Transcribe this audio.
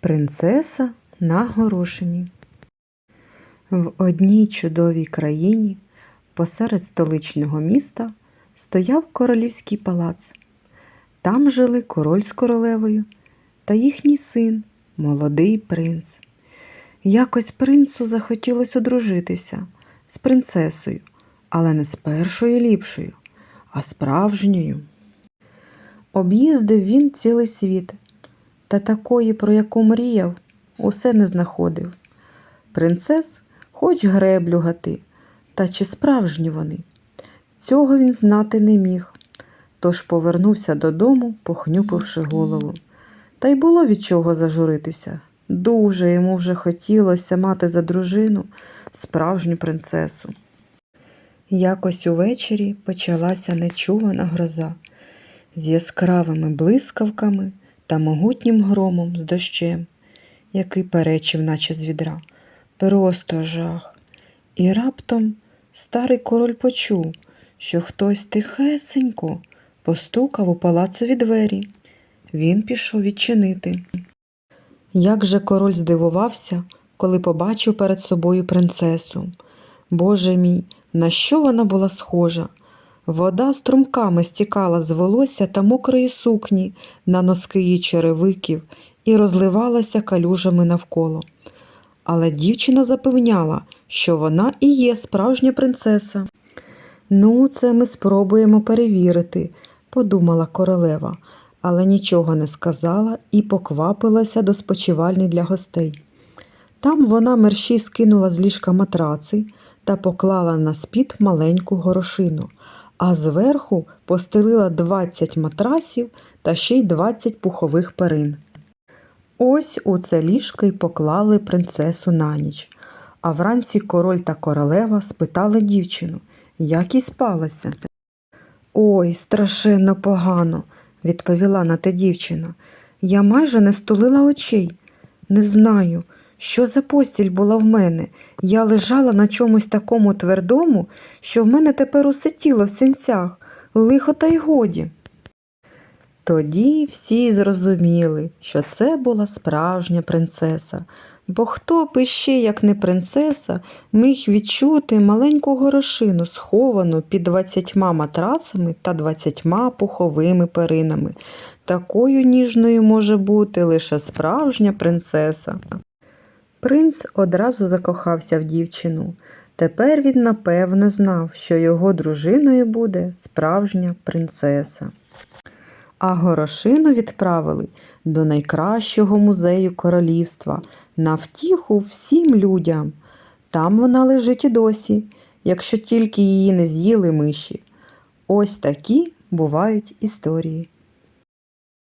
Принцеса на горошині. В одній чудовій країні посеред столичного міста стояв королівський палац. Там жили король з королевою та їхній син, молодий принц. Якось принцу захотілося одружитися з принцесою, але не з першою ліпшою, а справжньою. Об'їздив він цілий світ, та такої, про яку мріяв, усе не знаходив. Принцес хоч греблю гати, та чи справжні вони? Цього він знати не міг, тож повернувся додому, похнюпивши голову. Та й було від чого зажуритися. Дуже йому вже хотілося мати за дружину справжню принцесу. Якось увечері почалася нечувана гроза з яскравими блискавками та могутнім громом з дощем, який перечив, наче з відра. Просто жах. І раптом старий король почув, що хтось тихесенько постукав у палацові двері. Він пішов відчинити. Як же король здивувався, коли побачив перед собою принцесу. Боже мій, на що вона була схожа? Вода струмками стікала з волосся та мокрої сукні на носки її черевиків і розливалася калюжами навколо. Але дівчина запевняла, що вона і є справжня принцеса. Ну, це ми спробуємо перевірити, подумала королева, але нічого не сказала і поквапилася до спочивальні для гостей. Там вона мерщій скинула з ліжка матраци та поклала на спід маленьку горошину, а зверху постелила 20 матрасів та ще й 20 пухових перин. Ось у це ліжко й поклали принцесу на ніч. А вранці король та королева спитали дівчину, як їй спалося. Ой, страшенно погано, відповіла на те дівчина. Я майже не стулила очей. Не знаю, що за постіль була в мене. Я лежала на чомусь такому твердому, що в мене тепер усе тіло в синцях, лихо та й годі. Тоді всі зрозуміли, що це була справжня принцеса, бо хто б іще, як не принцеса, міг відчути маленьку горошину, сховану під двадцятьма матрацами та двадцятьма пуховими перинами. Такою ніжною може бути лише справжня принцеса. Принц одразу закохався в дівчину. Тепер він напевне знав, що його дружиною буде справжня принцеса. А горошину відправили до найкращого музею королівства на втіху всім людям. Там вона лежить і досі, якщо тільки її не з'їли миші. Ось такі бувають історії.